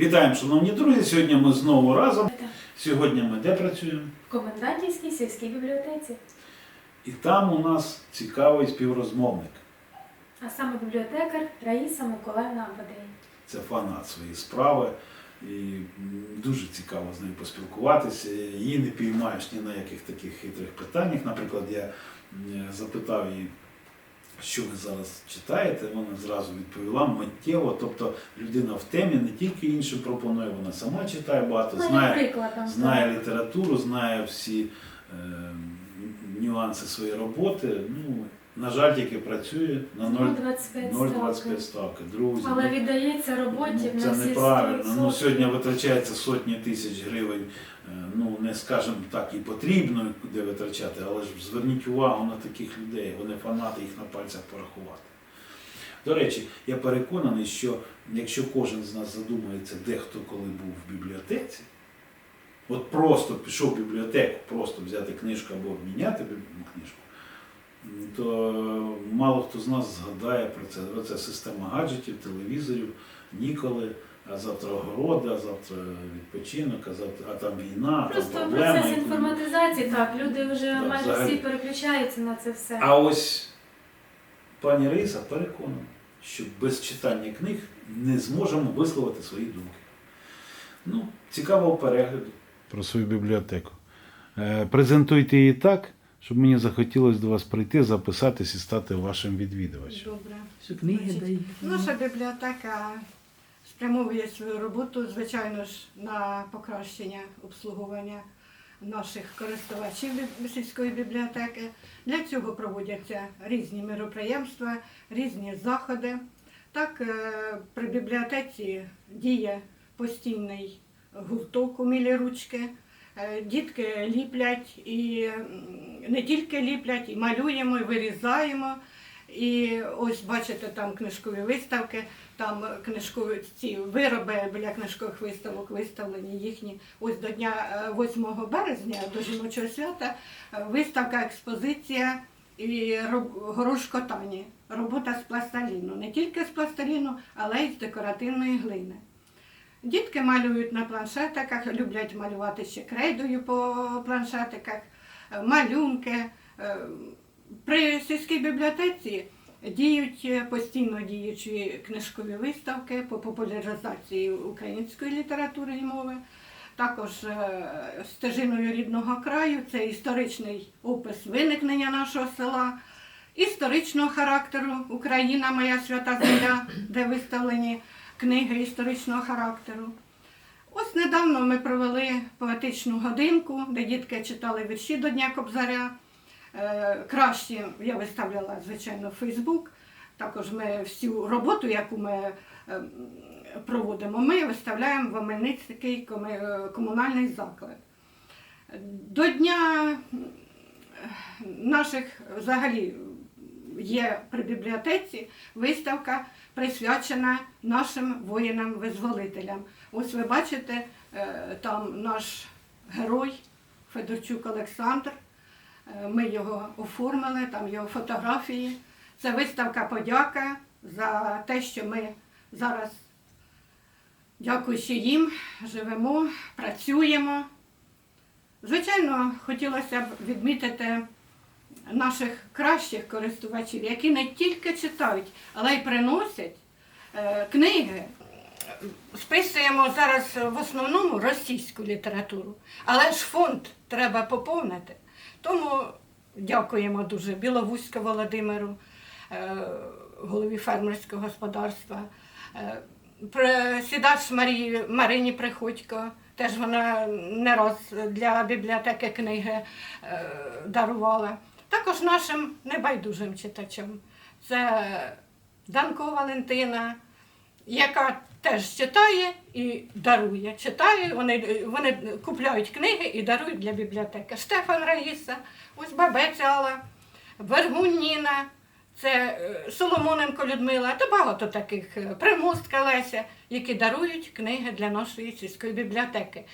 Вітаємо, шановні друзі! Сьогодні ми знову разом. Сьогодні ми де працюємо? В комендантівській сільській бібліотеці, І там у нас цікавий співрозмовник. а саме бібліотекар Раїса Миколаївна Абадей. Це фанат своєї справи. І дуже цікаво з нею поспілкуватися. Її не піймаєш ні на яких таких хитрих питаннях. Наприклад, я запитав її, що ви зараз читаєте, вона зразу відповіла миттєво. Тобто людина в темі не тільки іншим пропонує, вона сама читає багато, Ну, знає, знає літературу, знає всі е, нюанси своєї роботи. Ну, на жаль, тільки працює на 0,25 0,25 ставки. Друзі, Але ну, віддається роботі ну, це неправильно. Ну, сьогодні витрачається сотні тисяч гривень. Не скажемо так, і потрібно куди витрачати, але ж зверніть увагу на таких людей. Вони фанати, їх на пальцях порахувати. До речі, я переконаний, що якщо кожен з нас задумається, де хто коли був в бібліотеці, от просто пішов в бібліотеку, просто взяти книжку або обміняти книжку, то мало хто з нас згадає про це. Оце система гаджетів, телевізорів, ніколи, а завтра огорода, а завтра відпочинок, а завтра а там війна, Просто там проблеми. процес інформатизації, так, люди вже Так, майже взагалі. всі переключаються на це все. А ось пані Риса переконана, що без читання книг не зможемо висловити свої думки. Ну, цікавого перегляду. Про свою бібліотеку. Е, Презентуйте її так, щоб мені захотілося до вас прийти, записатись і стати вашим відвідувачем. Добре. Що книги Значить, дають. Наша бібліотека спрямовує свою роботу, звичайно ж, на покращення обслуговування наших користувачів сільської бібліотеки. Для цього проводяться різні міроприємства, різні заходи. Так, е, при бібліотеці діє постійний гурток умілі ручки. Е, Дітки ліплять і не тільки ліплять, і малюємо, і вирізаємо. І ось бачите, там книжкові виставки, там книжкові ці вироби біля книжкових виставок виставлені їхні. Ось до дня е, 8 березня, до жіночого свята, е, виставка, експозиція і горошкотані. Робота з пластиліну. Не тільки з пластиліну, але й з декоративної глини. Дітки малюють на планшетиках, люблять малювати ще крейдою по планшетиках, е, малюнки. Е, При сільській бібліотеці діють е, постійно діючі книжкові виставки по популяризації української літератури і мови. Також стежиною рідного краю це історичний опис виникнення нашого села, історичного характеру Україна, моя свята земля, де виставлені книги історичного характеру. Ось недавно ми провели поетичну годинку, де дітки читали вірші до Дня Кобзаря. Е, Краще я виставляла, звичайно, в Фейсбук. Також ми всю роботу, яку ми е, проводимо, ми виставляємо в Омельницький комунальний заклад. До дня е, наших взагалі є при бібліотеці виставка присвячена нашим воїнам-визволителям. Ось ви бачите, е, там наш герой Федорчук Олександр. Е, Ми його оформили, там його фотографії. Це виставка подяка за те, що ми зараз, дякуючи їм, живемо, працюємо. Звичайно, хотілося б відмітити наших кращих користувачів, які не тільки читають, але й приносять е, книги. Списуємо зараз в основному російську літературу, але ж фонд треба поповнити. Тому дякуємо дуже Біловузько Володимиру, е, голові фермерського господарства, е, сідач Марії, Марині Приходько. Теж вона не раз для бібліотеки книги дарувала. Також нашим небайдужим читачам. Це Данко Валентина, яка теж читає і дарує. Читає, вони, вони купляють книги і дарують для бібліотеки. Штефан Раїса, ось бабець Алла, це е, Соломоненко Людмила та багато таких е, Примустка Леся, які дарують книги для нашої сільської бібліотеки.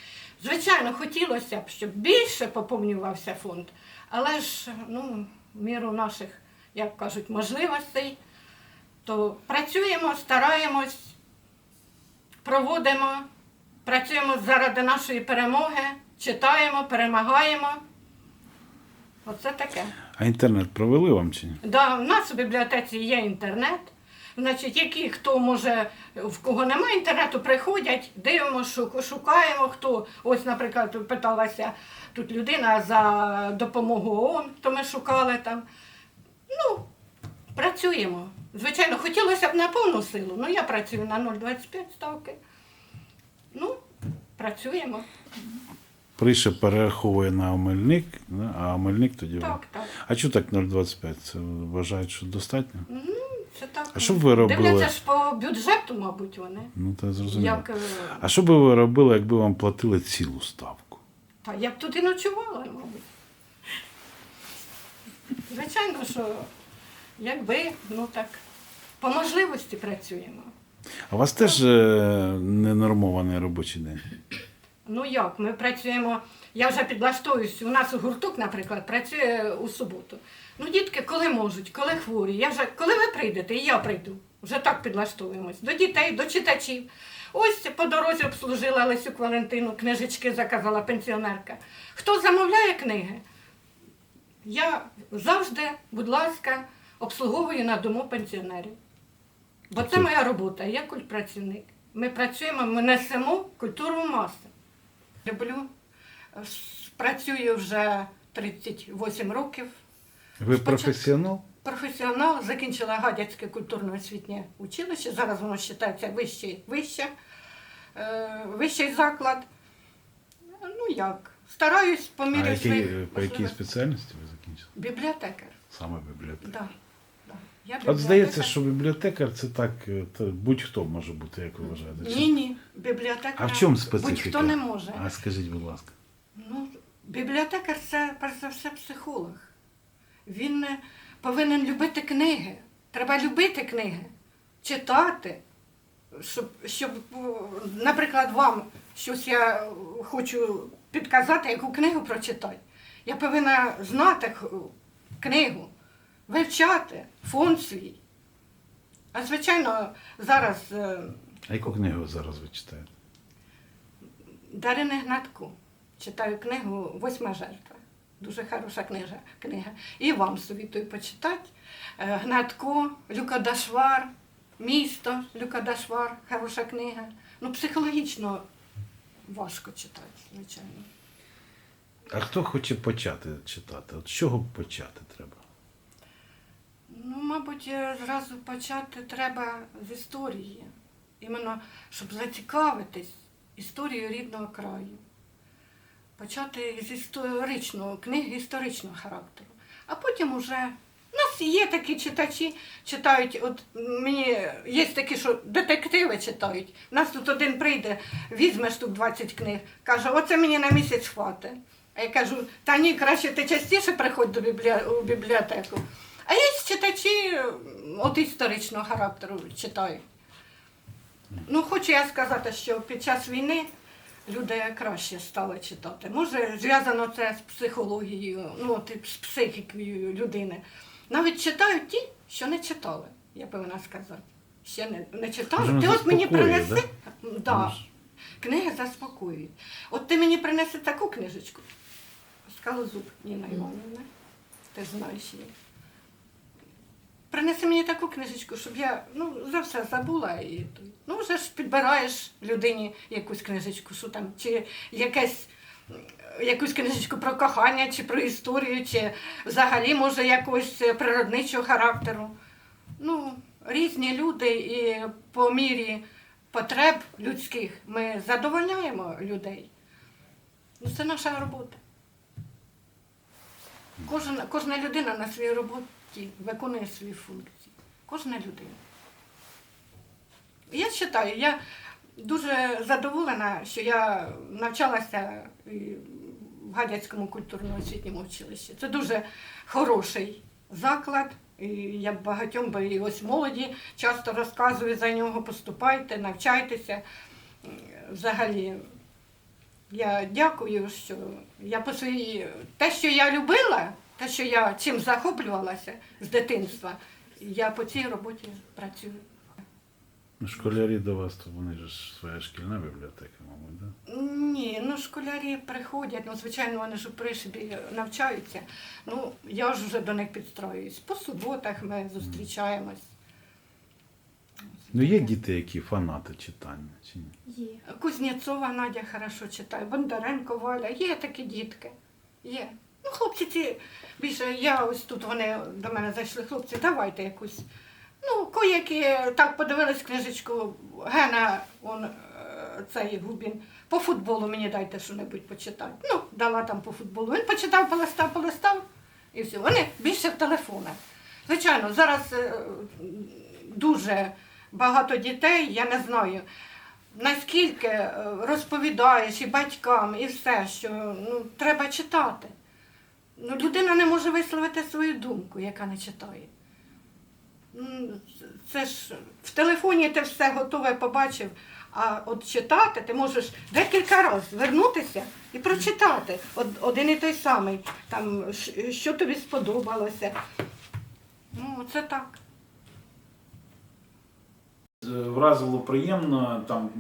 Звичайно, хотілося б, щоб більше поповнювався фонд, але ж ну, міру наших, як кажуть, можливостей, то працюємо, стараємось, проводимо Працюємо заради нашої перемоги, читаємо, перемагаємо. Оце таке. А інтернет провели вам чи ні? Да, у нас у бібліотеці є інтернет. Значить, які хто може, в кого немає інтернету, приходять, дивимося, шукаємо, хто. Ось, наприклад, питалася тут людина за допомогу ООН, то ми шукали там. Ну, працюємо. Звичайно, хотілося б на повну силу, ну я працюю на 0,25 ставки. Ну, працюємо. Приша перераховує на Омельник, а Омельник тоді. Так, так. А чого так 0,25? Це вважають, що достатньо? Ну, це так. А що б ви робили? Дивляться ж по бюджету, мабуть, вони. Ну, то зрозуміло. Як, е, А що би ви робили, якби вам платили цілу ставку? Та я б тут і ночувала, мабуть. Звичайно, що якби, ну так, по можливості працюємо. А у вас теж е, ненормований робочий день? Ну як, ми працюємо, я вже підлаштовуюсь, у нас гурток, наприклад, працює у суботу. Ну, дітки, коли можуть, коли хворі, я вже, коли ви прийдете, і я прийду. Вже так підлаштовуємось. До дітей, до читачів. Ось по дорозі обслужила Лесюк Валентину, книжечки заказала пенсіонерка. Хто замовляє книги? Я завжди, будь ласка, обслуговую на дому пенсіонерів. Бо це Тобто- моя робота, я культпрацівник. Ми працюємо, ми несемо культуру маси. Люблю, працюю вже 38 років. Ви професіонал? Професіонал, закінчила Гадяцьке культурно-освітнє училище. Зараз воно вважається вище, вище, е, вищий заклад. Ну як? Стараюсь по А які, своїх по якій спеціальності ви закінчили? Бібліотекар. Саме бібліотека. Да, да. Я От здається, що бібліотекар це так, е, то будь-хто може бути, як ви вважаєте. Чи- Ні, ні, бібліотекар. А в чому специфіка? Будь-хто не може. А скажіть, будь ласка. Ну, бібліотекар це перш за все психолог. Він е, повинен любити книги. Треба любити книги, читати. Щоб, щоб, о, наприклад, вам щось я хочу підказати, яку книгу прочитати. Я повинна знати х- книгу, вивчати фонд свій. А звичайно, зараз е, А яку книгу зараз ви читаєте? Дарини Гнатку. Читаю книгу Восьма жертва. Дуже хороша книга. книга. І вам совітую почитати. Е, Гнатко, Люка Дашвар, Місто Люка Дашвар, хороша книга. Ну, психологічно важко читати, звичайно. А хто хоче почати читати? От з чого почати треба? Ну, мабуть, е, зразу почати треба з історії. Іменно, щоб зацікавитись історією рідного краю. Почати з історичного, книги історичного характеру. А потім уже. У нас є такі читачі, читають, от мені є такі, що детективи читають. У нас тут один прийде, візьме штук 20 книг, каже, оце мені на місяць хватить. А я кажу, та ні, краще ти частіше приходь до біблі... бібліотеку. А є читачі от історичного характеру читають. Ну, хочу я сказати, що під час війни люди краще стали читати. Може, зв'язано це з психологією, ну, от, з психікою людини. Навіть читають ті, що не читали, я повинна сказати. Ще не, не читали. Ти от мені принеси. Да? Може. Книги заспокоюють. От ти мені принеси таку книжечку. Скалозуб Ніна Іванівна. Ти знаєш її. Принеси мені таку книжечку, щоб я ну, за все забула і. Ну, вже ж підбираєш людині якусь книжечку, що там, чи якесь, якусь книжечку про кохання, чи про історію, чи взагалі, може, якогось природничого характеру. Ну, різні люди і по мірі потреб людських ми задовольняємо людей. Ну, це наша робота. Кожна, кожна людина на своїй роботі виконує свої функції. Кожна людина. Я вважаю, я дуже задоволена, що я навчалася в Гадяцькому культурно-освітньому училищі. Це дуже хороший заклад. І я багатьом би і ось молоді часто розказую за нього, поступайте, навчайтеся. Взагалі, я дякую, що я по своїй те, що я любила, те, що я чим захоплювалася з дитинства, я по цій роботі працюю. Ну, школярі до вас, то вони ж своя шкільна бібліотека, мабуть, да? Ні, ну школярі приходять, ну звичайно, вони ж у пришибі навчаються. Ну, я ж вже до них підстроююсь. По суботах ми зустрічаємось. Ну, є діти, які фанати читання, чи ні? Є. Кузнєцова Надя хорошо читає, Бондаренко Валя, є такі дітки. Є. Ну, хлопці ці більше, я ось тут вони до мене зайшли, хлопці, давайте якусь. Ну, коякі так подивились книжечку, Гена, он, е, цей Губін, по футболу мені дайте що-небудь почитати. Ну, дала там по футболу. Він почитав, полистав, полистав і все. Вони більше в телефонах. Звичайно, зараз е, дуже багато дітей, я не знаю наскільки е, розповідаєш і батькам, і все, що ну, треба читати. Ну, людина не може висловити свою думку, яка не читає. Ну, Це ж в телефоні ти все готове побачив, а от читати ти можеш декілька разів вернутися і прочитати. Од- Один і той самий, там, що тобі сподобалося. Ну, це так. Е, Вразило приємно, там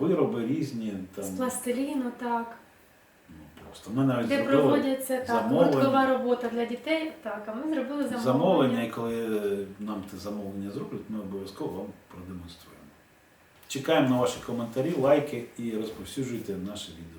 вироби різні, там З пластиліну, так. Просто. Ми навіть Де зробили проводяться так, замовлення. гурткова робота для дітей. Так, а ми зробили замовлення. замовлення, і коли е, нам те замовлення зроблять, ми обов'язково вам продемонструємо. Чекаємо на ваші коментарі, лайки і розповсюджуйте наше відео.